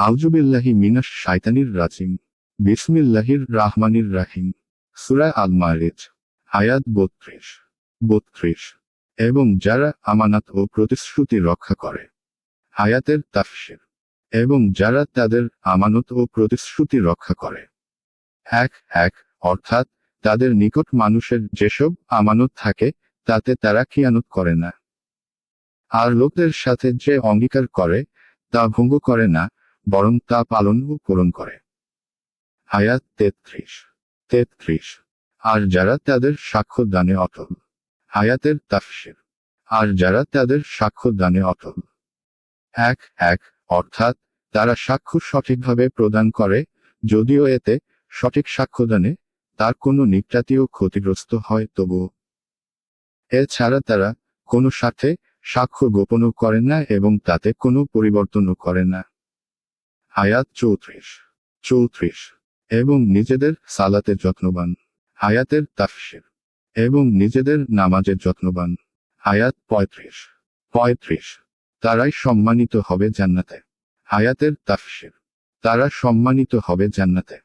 আউজুবিল্লাহি মিনাস শাইতানির রাজিম, বিসমিল্লাহির রাহমানির রাহিম। সূরা আল মারিজ আয়াত বত্রিশ বত্রিশ। এবং যারা আমানাত ও প্রতিশ্রুতি রক্ষা করে, আয়াতের তাফসির। এবং যারা তাদের আমানত ও প্রতিশ্রুতি রক্ষা করে। এক এক, অর্থাৎ তাদের নিকট মানুষের যেসব আমানত থাকে, তাতে তারা খিয়ানত করে না। আর লোকদের সাথে যে অঙ্গীকার করে, তা ভঙ্গ করে না বরং তা পালন ও পূরণ করে। আয়াত তেত্রিশ তেত্রিশ। আর যারা তাদের সাক্ষ্য দানে অটল। আয়াতের তাফসির। আর যারা তাদের সাক্ষ্য দানে অটল। এক এক, অর্থাৎ তারা সাক্ষ্য সঠিকভাবে প্রদান করে, যদিও এতে সঠিক সাক্ষ্যদানে তার কোনো নিকটাতিও ক্ষতিগ্রস্ত হয় তবুও এছাড়া তারা কোনো সাথে সাক্ষ্য গোপনও করে না এবং তাতে কোনো পরিবর্তনও করে না। আয়াত চৌত্রিশ চৌত্রিশ, এবং নিজেদের সালাতে যত্নবান। হায়াতের তাফসির, এবং নিজেদের নামাজের যত্নবান। হায়াত পঁয়ত্রিশ পঁয়ত্রিশ, তারাই সম্মানিত হবে জান্নাতে। হায়াতের তাফসির, তারা সম্মানিত হবে জান্নাতে।